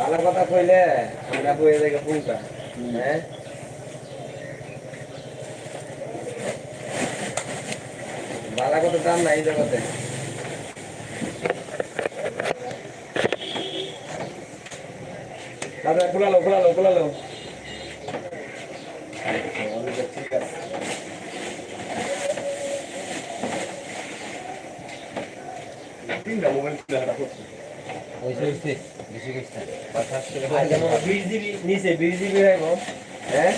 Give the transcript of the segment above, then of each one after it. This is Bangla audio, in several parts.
ভালো কথা কইলে আমরা হয়ে যাই পুঙ্কা হ্যাঁ? ভালো কথা দাম নাই জগতে। দাদা খোলালো খোলালো খোলালো ঠিক আছে তিনটা মোবাইল হাঁটা করছে। হইছে হইছে। হ্যাঁ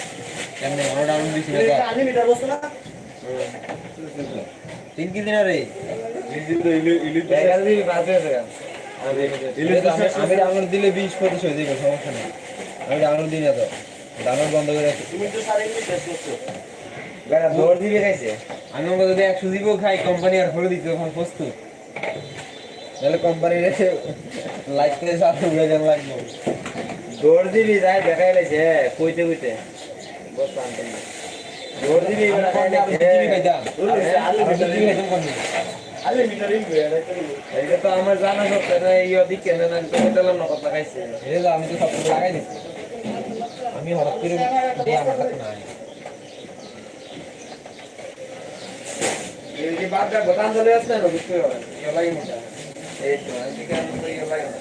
তিন কেজি না রে এগারো জিবি পাঁচ হয়ে যাবে আমি দিলে বিশ পঁচিশ হয়ে যাবে সমস্যা নেই আমি ডাউনলোড দিই না তো বন্ধ করে রাখি তুমি তো সাড়ে বেড়া দিবি খাইছে আমি যদি একশো দিব খাই কোম্পানি আর ফেলে দিতে প্রস্তুত। তাহলে কোম্পানি রেখে লাইট করে সাথে উড়ে যান লাগবে। দৌড় দিবি যাই দেখাই লাইছে কইতে কইতে। দৌড় দিবি গেছে তো আমার জানা সত্ত্বে না ইয়ে দিকে না না তো দিলাম না আমি তো সব কিছু লাগাই দিচ্ছি আমি হঠাৎ করে আমার কাছে নাই এই যে বাদ দাও বোতাম আসছে না বুঝতে হবে ইয়ে লাগে না এই তো এদিকে আমি তো ইয়ে লাগে না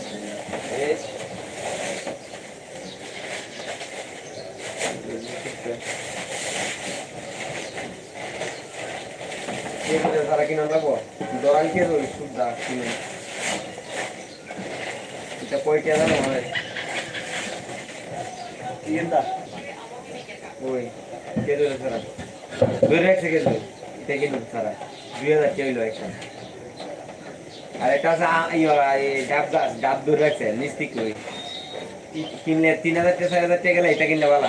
এই কে করে তারা কিনা লাগবো দরাল কে রই সুদা কিনে এটা কই কে জানো হয় তিনটা ওই কে ধরে সারা ধরে রাখছে কে ধরে এটা কিনে সারা দুই হাজার কে হইল একটা আর এটা আছে ইয়ে, ডাব গাছ ডাব দূর রাখছে নিস্তিক ওই কিনলে তিন হাজার চার হাজার টাকা এটা কিনলে ভালো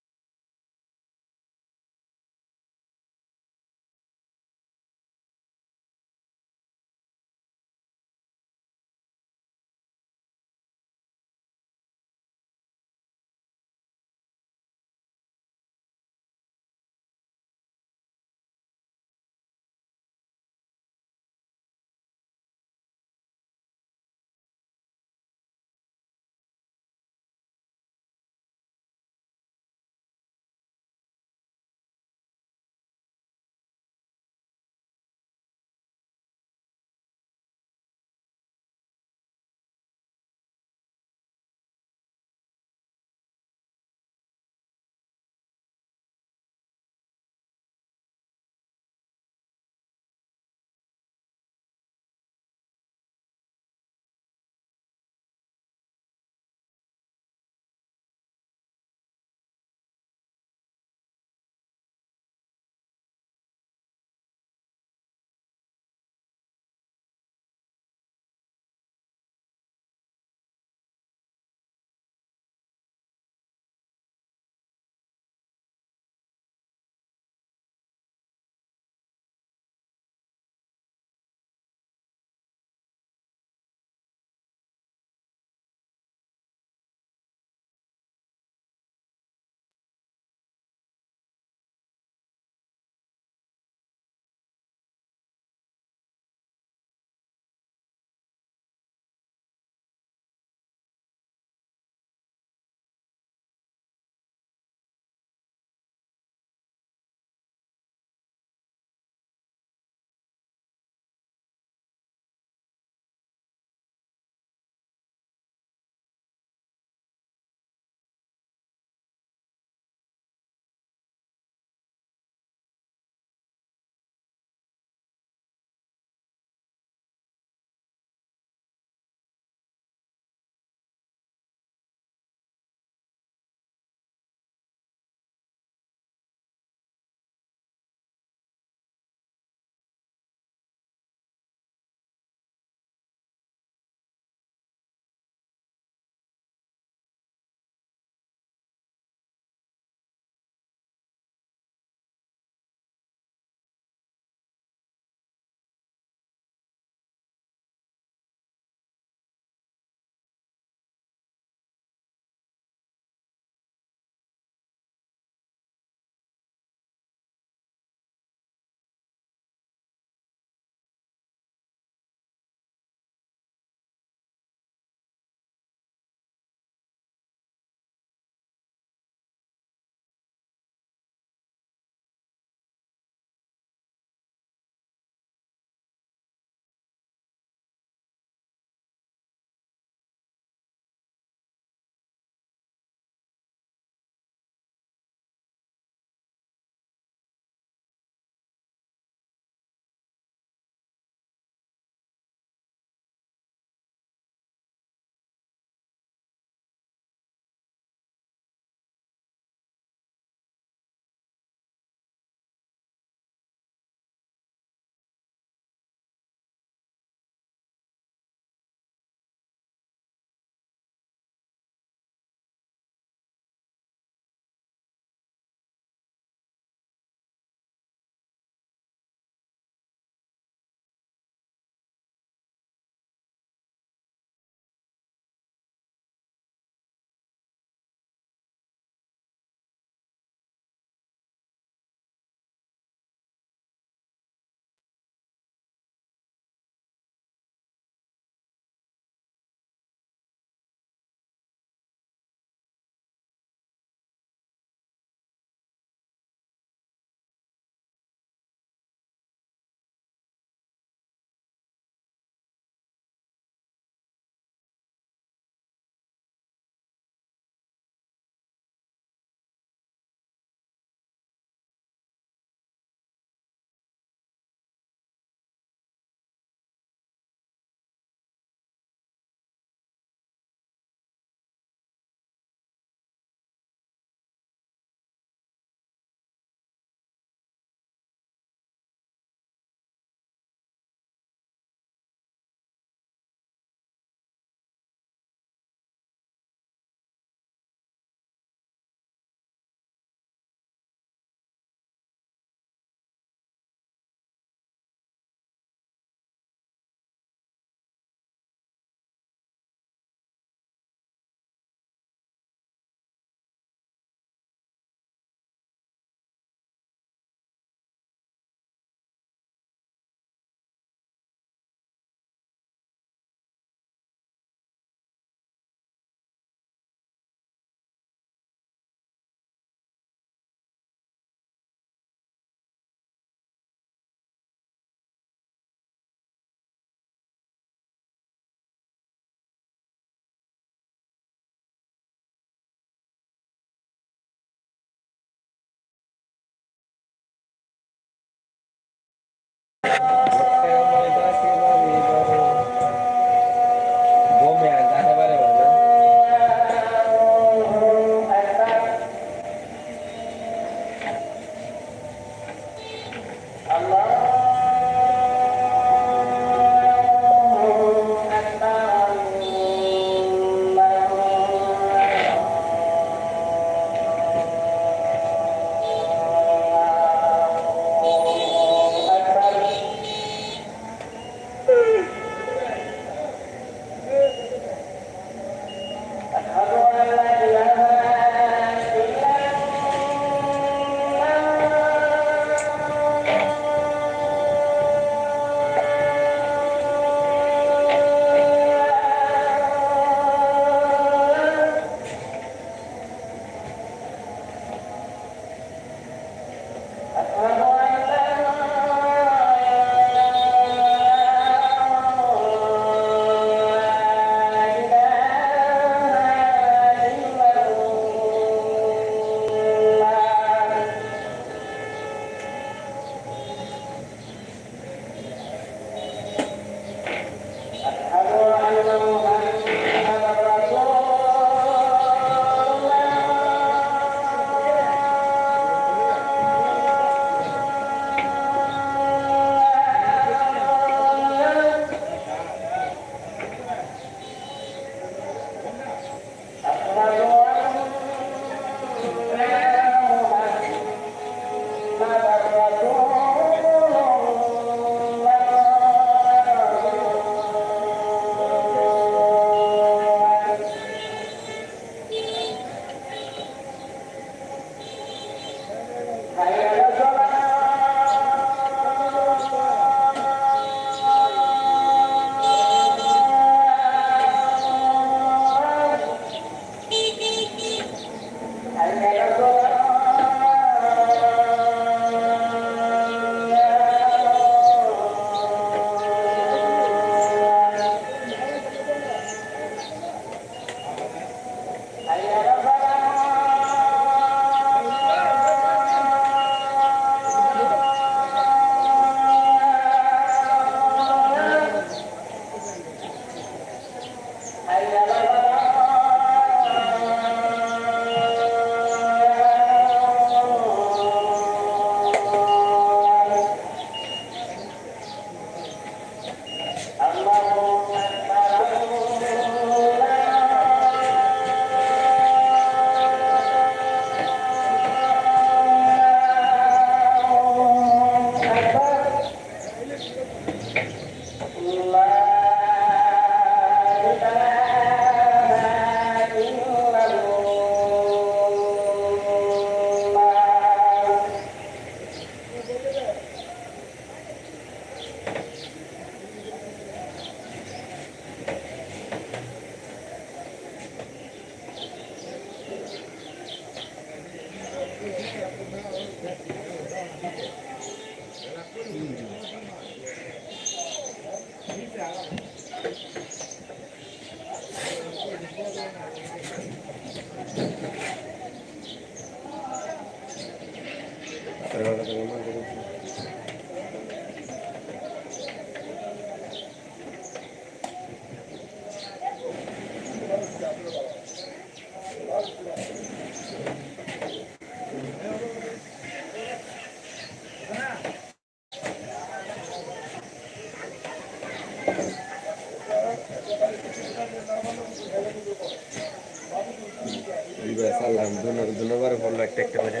নেই দুনোবার পড়ল একটা একটা করে।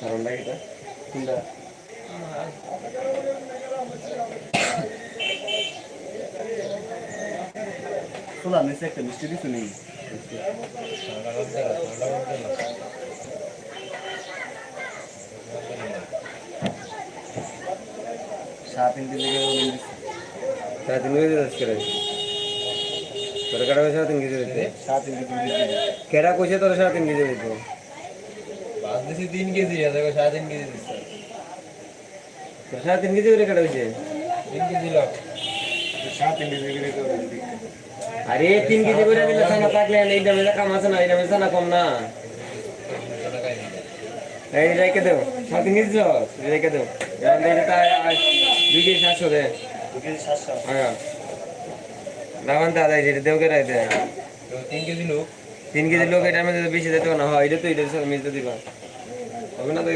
কারণটা এটা। কোনটা শোনা নিচে একটা মিষ্টি দিছো নি সাত ইঞ্চি কেজি দশ করে তোর কাটা কইছে তিন কেজি দিতে। সাত ইঞ্চি দুই কেজি কেডা কইছে তোর সাড়ে তিন কেজি দিতে? পাঁচ দিছি তিন কেজি আছে সাড়ে তিন কেজি দিচ্ছে তোর সাড়ে তিন কেজি করে কাটা হয়েছে তিন কেজি লোক সাত ইঞ্চি থেকে আরে তিন কেজি করে দিলে সানা থাকলে এই দামে কাম আছে না এই দামে সানা কম না। এই রেখে দেও। সাড়ে তিন কেজি রেখে দেও। দুই কেজি সাতশো দে। দুই কেজি সাতশো। হ্যাঁ। রাবান দাদা যেটা দেও কে রাখতে তিন কেজি লোক। তিন কেজি লোক এটা মধ্যে বেশি দিতে না। হয় এটা তো এটা সব মিলতে দিবা। হবে না তো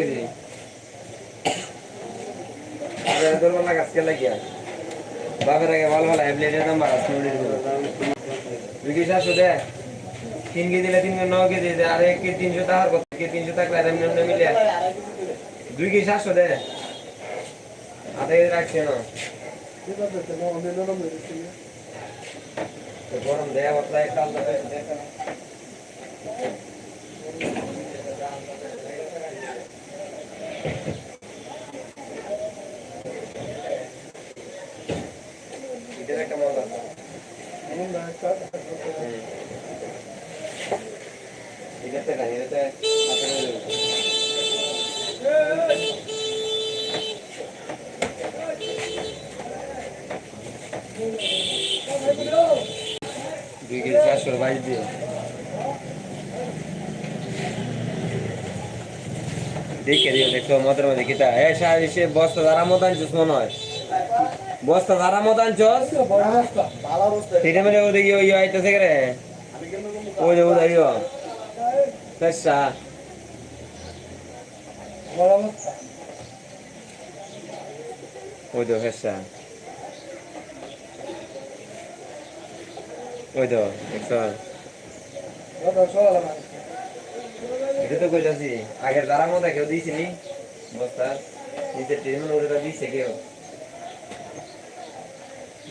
লাগিয়া। বাপের আগে ভালো ভালো অ্যাপ্লেটের দাম বাড়াস নুড়ি দুই কেজি সাতশো দে? তিন কেজি দিলে তিন কেজি ন কেজি দে। আর এক কেজি তিনশো টাকার কথা কে তিনশো টাকা আর এমনি এমনি দুই কেজি সাতশো দে? আধা কেজি রাখছে না। তো গরম দেয়া বতলা একটা আলাদা করে দেখা এটার একটা মজা আছে। হুম। এটাতে না, এটাতে হাতে নিয়ে দেবে। দুই কেজি চারশোর বাইশ দিয়ে। দেখে দিও, দেখো, মদের মধ্যে কিতা এ সাহেব, সে বস্তা ধারা মতো আনছিস মনে হয়? বস্তা ধারা মতো আনছস? সেটা মানে ওদিকে ওই আইতেছে রে ওই যে ওদাই পেশা ওই তো পেশা ওই তো দেখছ এটা তো কইতাছি, আগের যারা মতো কেউ দিয়েছি নি বস্তা নিচের ট্রেন ওটা দিয়েছে কেউ।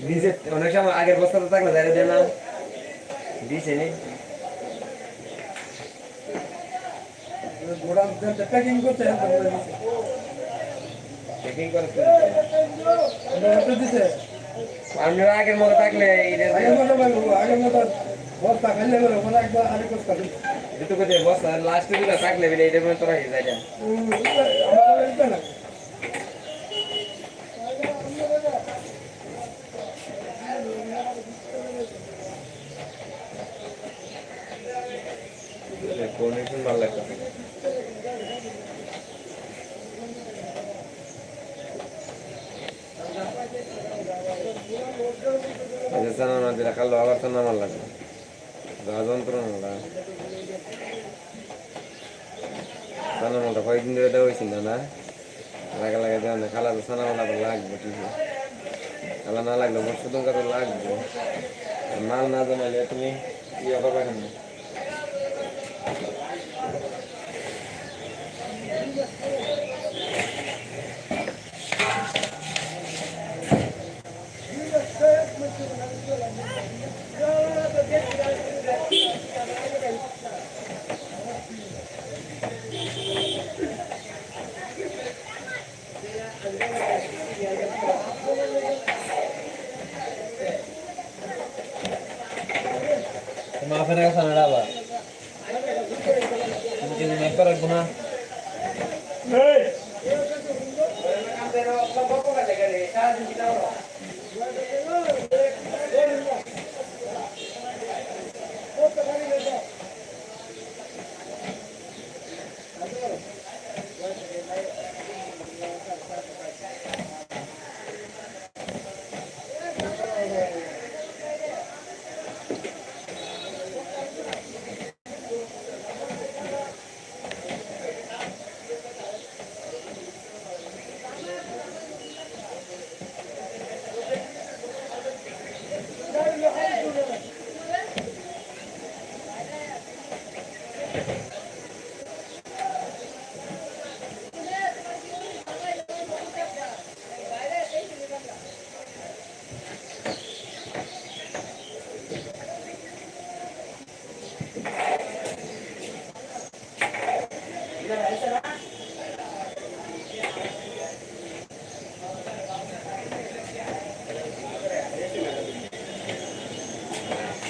নিচের অনেক সময় আগের বস্তা তো থাকলে যাই দেয় না দিয়েছে নি চেকিং করে আপনারা আগের মতো থাকলে এটা যেহেতু কোথায় বস্তা লাস্টে দিলে থাকলে বেলে এটা তোরা হয়ে যায় এটা। কোনেশন ভালো লাগছে আচ্ছা সানা না দিলা কালো আবার সানা আমার লাগবে গা যন্ত্রণা সানা মালটা কয়েকদিন ধরে দেওয়া হয়েছিল না লাগা লাগা দেওয়া না কালা তো সানা মালা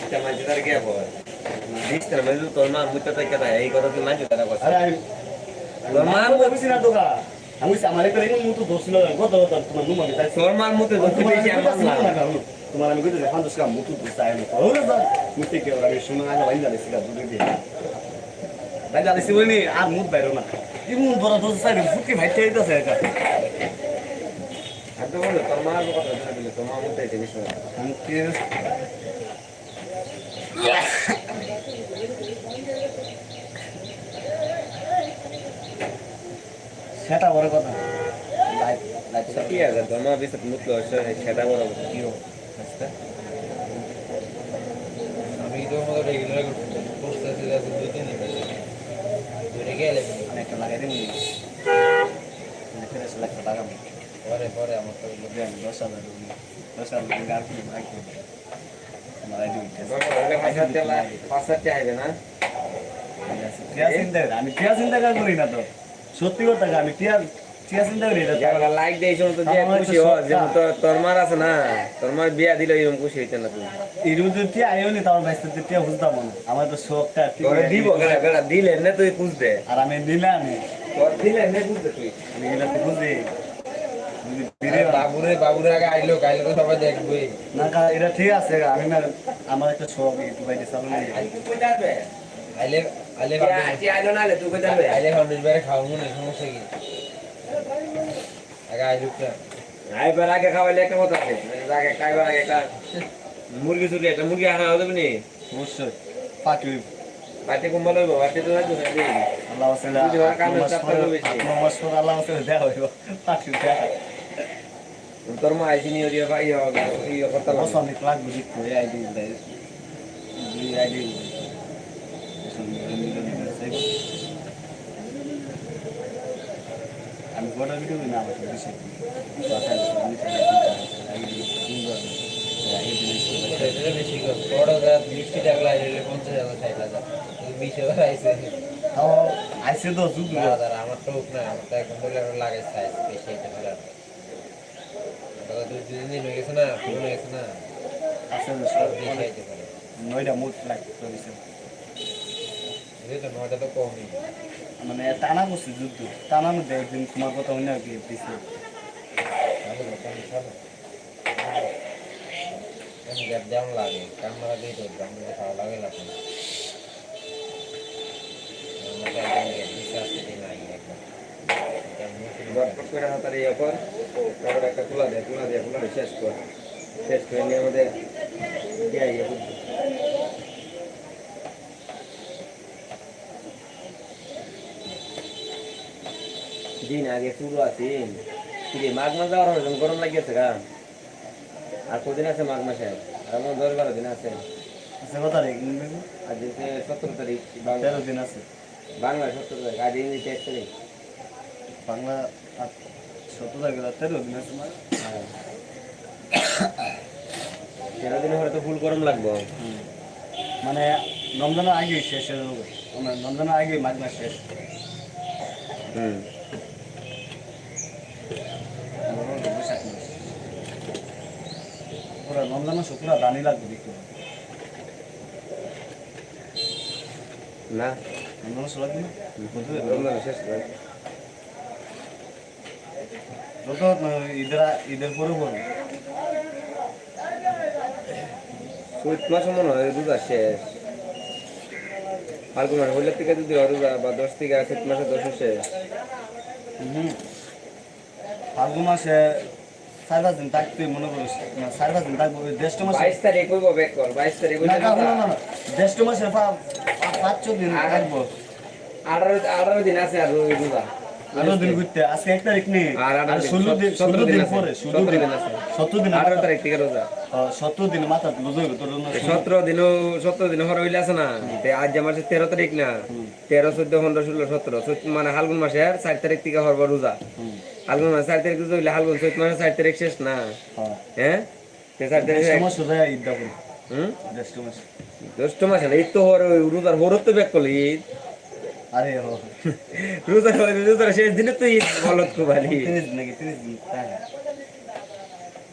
এটা মাঝে তার কে বল দিস তার মাঝে তোর মা মুতে তাই কথা এই কথা তুই মাঝে তারা কথা আরে আমি তোর মা আমি বলছি না তোকা আমি আমার একটা এরকম মুতো ধরছিল কত কত তোমার নুমা তাই তোমার আমি কইতে ফান দোসকা মুতু ধরতে আইলো ওরে স্যার মুতে কে ওরা শুনে আগে বাইন জানে সিগা দূরে দিয়ে বাইন জানে সিবনি আর মুত বাইরো না ইমন বড় দোস সাইড ফুটি ভাইতে হইতাছে এটা আর তো বলো তোর মার কথা ধরে দিলে তোর মা মুতে এটা বেশি আমি কি সেটা বড় কথা লাইট লাইট কি আছে তোর মা বেশি মুতলো সেটা বড় কি আমি তো মতো রেগুলার করতেছি যাতে দুই দিন দুই গেলে আমি একটা লাগাই দিই ফেরেস লাখ লাগাবো পরে পরে আমার তো দশ হাজার দশ হাজার আর কি ভাই মারাই দিই পাঁচ হাজার চাইবে না? আমি টিয়া চিন্তা করি না তো। সত্যি কথা আমি টিয়া না লাইক দেয় তো যে খুশি তো যেমন না। তোর মার আছে না? তোর মার বিয়া দিলে এরকম খুশি হইতে না তুমি। এরকম যদি টিয়া আইও নি তোমার বাইসতে টিয়া বুঝতাম না। আমার তো শখটা তোরে দিব গেলা গেলা দিলে না তুই বুঝতে আর আমি দিলে তোর দিলে না বুঝতে তুই। আমি এগুলা তো দিলে বাবুরে বাবুরে আগে আইলো কাইলে তো সবাই দেখবে। না এটা ঠিক আছে আমি না আমার একটা শখ একটু বাইরে চালু নেই। আইলে আইলে কে বাবু না তুই কই যাবে? আইলে ফাউন্ডেশ বাইরে খাওয়া মনে সমস্যা কি? না আইবার আগে খাওয়াইলে একটা কথা আছে আগে খাইবার আগে একটা মুরগি চুরি একটা মুরগি আনা হবে নি অবশ্যই। পাটি বাড়িতে কুম্বল হইব বাড়িতে তো যাইতো না আল্লাহ আসলে পর আল্লাহ আসলে দেওয়া হইব। পাটি দেওয়া তোর মা আইসি নিয়ে দিয়ে ভাই ইয়ে করতে বস অনেক লাগবে দেখতে। এই আইডি দেয় দুই আইডি আমি গোটা ভিডিও না আমার বেশি এটা বেশি কর বড় গাছ বৃষ্টি টাকা আইলে পঞ্চাশ হাজার ষাট হাজার বিশ হাজার আইসে তো হাজার আমার তো না আমার তো এখন ধরে লাগাইছে আইসে বেশি আর। দাদা দুই দুই দিন হয়ে গেছে না পুরো হয়ে গেছে না আছে আর বেশি হইতে পারে নয়টা মুখ লাগছে নয়টা তো কমই মানে টানা করছে যুদ্ধ। টানার মধ্যে একদিন তোমার কথা অন্য কি দিছে। লাগে কামড়া দিয়ে তো একটা তুলা দে তুলা দিয়ে তুলা শেষ কর শেষ করে নিয়ে আমাদের ইয়ে ইয়ে করবি। দিন আগে শুরু আছেন। কিরে মাঘ মাস যাওয়ার হবে যখন গরম লাগিয়েছে গা আর কদিন আছে মাঘ মাসে? আর আমার দশ বারো দিন আছে। আছে আজ সতেরো তারিখ তেরো দিন আছে। বাংলা সতেরো তারিখ আজ ইংলিশে এক তারিখ। বাংলা সতেরো গেল তেরো দিন আছে। মানে তেরো দিন হলে তো ফুল গরম লাগবো। মানে রমজানের আগে শেষ রমজানের আগে মাঘ মাস শেষ। হুম বৈশাখ মাস রমজান মাস দানি লাগবে দেখতে। না। দিন যত ঈদের ঈদের পরে চৈত মাস মনে হয় রোজা শেষ। ফাল্গুন মাস হইলে থেকে যদি রোজা বা দশ থেকে চৈত মাসে দশ শেষ। ফাল্গুন মাসে চার পাঁচ দিন থাকতে মনে করিস না চার পাঁচ দিন থাকব জ্যৈষ্ঠ বাইশ তারিখ হইব ব্যাক কর বাইশ তারিখ না না। মাসে পাঁচ ছ দিন থাকব আঠারো আঠারো দিন আছে আর রো- রোজা আরও দিন ঘুরতে আজকে এক তারিখ নেই। আর আঠারো আর দিন, ষোলো দিন ষোলো দিন দিন পরে ষোলো দিন দিন আছে। সতেরো দিন আঠারো তারিখ থেকে রোজা। সতেরো দিন মাথা লুজো তোর সতেরো দিনও সতেরো দিন হর হইলে আছে না। আজ যে তেরো তারিখ না তেরো চোদ্দ পনেরো ষোলো সতেরো। মানে হালগুন মাসের চার তারিখ থেকে হরব রোজা। হালগুন মাসে চার তারিখ রোজা হইলে হালগুন চৈত মাসে চার তারিখ শেষ না। হ্যাঁ। চার তারিখ জ্যৈষ্ঠ মাস জ্যৈষ্ঠ মাসে। না ঈদ তো হর রোজার হরত তো ব্যাক করল ঈদ। আরে রোজার রোজার শেষ দিনে তো ঈদ বলত খুব ভালো নাকি তিরিশ দিন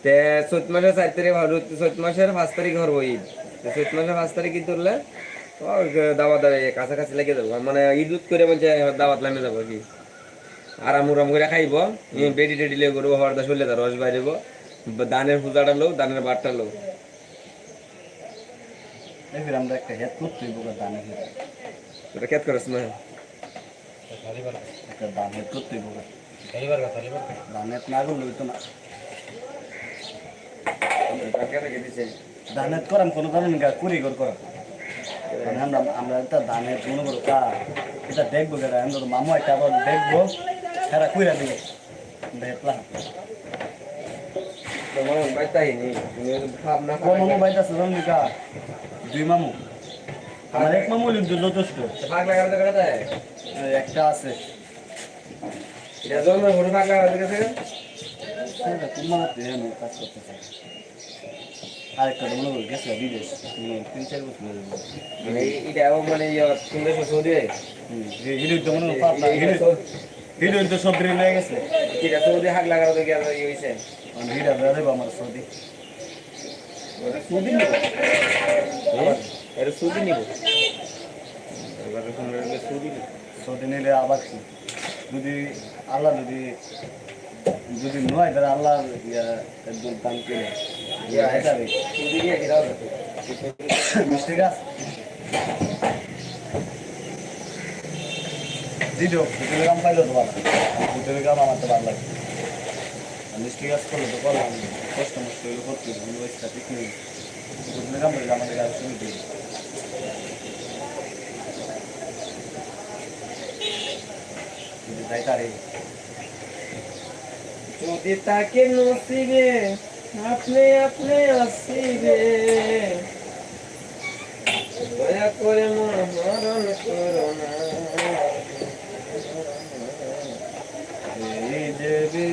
তে চৈত মাসের চার তারিখ চৈত মাসের পাঁচ তারিখ হরব ঈদ। চৈত মাসের পাঁচ তারিখ ঈদ ধরলে? দাওয়াত দাওয়া কাছাকাছি লেগে যাব মানে ঈদ উদ করে বলছে দাওয়াত নামে যাব কি। আরাম উরাম করে খাইব বেডি টেডি লেগে করব হরদা তার রস বাইরেব। দানের পূজাটা লো দানের বাটটা লো এই আমরা একটা হেড করতেই বোকা একটা না না? করাম কোনো গা কুড়ি করাম আমরা আমরা একটা মনে করো এটা দেখব কেটা আমরা তো মামু একটা আবার দেখব সারা কুইরা দিবে দেখলাম তোমার বাইতাইনি তুমি ভাব না আছে দুই মামু। আমার এক মামু হইলে তো যথেষ্ট ভাগ লাগার দেখা যায়? একটা আছে। এটা জন্মের ঘুরে ভাগ লাগার দেখা যায়? তোমার কাজ করতেছে আরেকটা তো মনে করো গেছে বিদেশ তিন চার বছর। মানে এটাও মানে ইয়ে সুন্দর সৌদি হিরোইন তো মনে হিরোইন তো সব দিন লেগে গেছে। এটা সৌদি হাগ লাগার দেখে আর ইয়ে হয়েছে মানে হিরা আমার সৌদি সৌদি এটা সৌদি নিব। এবারে সৌদি সৌদি নিলে আবার কি? যদি আল্লাহ যদি যদি নয় তাহলে আল্লাহ একদম দাম কিনে মিষ্টি গাছ? দিদিও দুটো গ্রাম পাইলো তো ভালো। দুটো গ্রাম আমার তো ভালো লাগে। মিষ্টি গাছ করলে তো করলাম। কষ্ট মষ্ট করতে সাথে কিনে দুটো গ্রাম আমাদের গাছ তাকে নসিবে আপনি আপনি আসিবে। দয়া করে হরণ করো না। এই যে যদি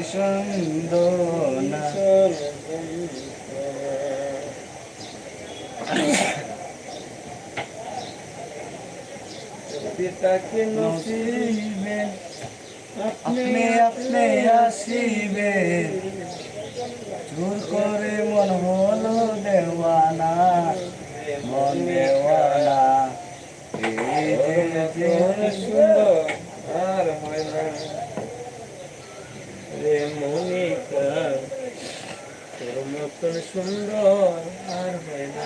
তাকে নসিবে আপনি আপনি আসিবে। চুর করে মন হলো দেওয়ানা মন দেওয়ানা। সুন্দর আর হয় না। রে মনিকা তোর মতন সুন্দর আর হয় না।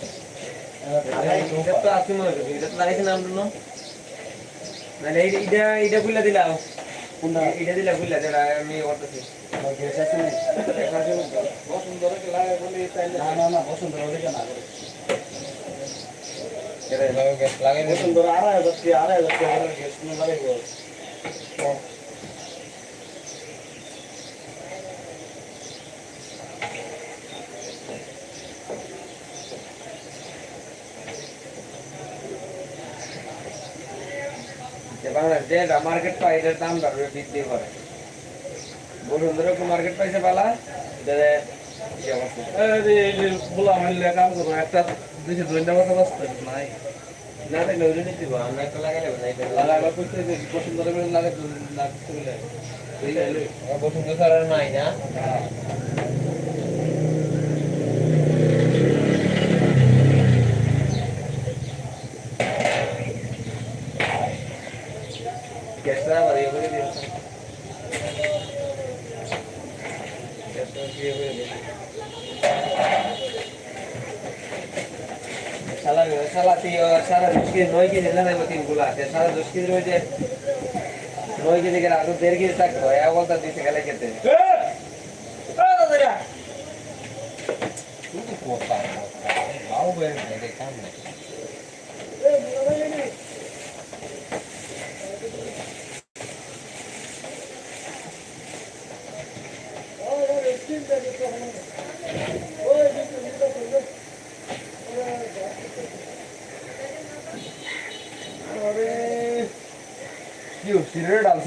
লাগাই বসন্ত আড়াই হাজার আড়াই হাজার টাকা করে গ্যাস কিনে লাগাইবো বাংলাদেশ যে মার্কেট পায় এটার দাম বাড়বে বৃদ্ধি করে বসুন্ধরা মার্কেট পাইছে পালা এটা ইয়ে বলা মিললে কাম করব একটা দুইশো দুইটা কথা বাঁচতে নাই না তাহলে ওই জন্যই দিব আমরা একটা এটা লাগাইবা করতে বসুন্ধরা লাগতে বলে বসুন্ধরা নাই না গ্যাসটা আবার ইয়ে করে দিও গ্যাসটা ইয়ে করে দিও সালা সালা তিও দুষ্কি নয় কেজি না নাই তিনগুলা আছে। সারা দশ কেজি রয়েছে নয় কেজি গেলে আরও দেড় কেজি থাকতো এক বলতা দিতে গেলে খেতে। কি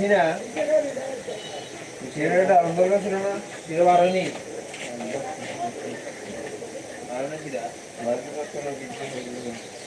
সিরে ডালছি না সিরে ডাল দরকার ছিল না